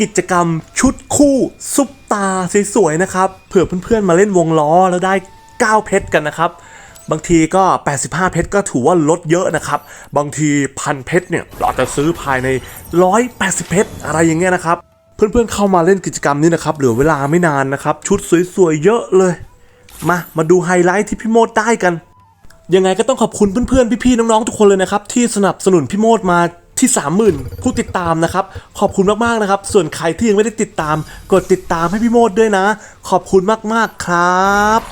กิจกรรมชุดคู่ซุปตาสวยๆนะครับเผื่อเพื่อนๆมาเล่นวงล้อแล้วได้ 9 เพชรกันนะครับ บางทีก็ 85 เพชรก็ถือว่าลดเยอะนะครับ บางทีพันเพชรเนี่ยเราจจะซื้อภายใน 180 เพชรอะไรอย่างเงี้ยนะครับ เพื่อนๆเข้ามาเล่นกิจกรรมนี้นะครับเหลือเวลาไม่นานนะครับ ชุดสวยๆเยอะเลย มามาดูไฮไลท์ที่พี่โมดได้กันยังไงก็ต้องขอบคุณเพื่อนๆ พี่ๆ น้องๆ ทุกคนเลยนะครับ ที่สนับสนุนพี่โมดมา ที่ 30,000 ผู้ติดตามนะครับ ขอบคุณมากๆนะครับ ส่วนใครที่ยังไม่ได้ติดตาม กดติดตามให้พี่โมดด้วยนะ ขอบคุณมากๆครับ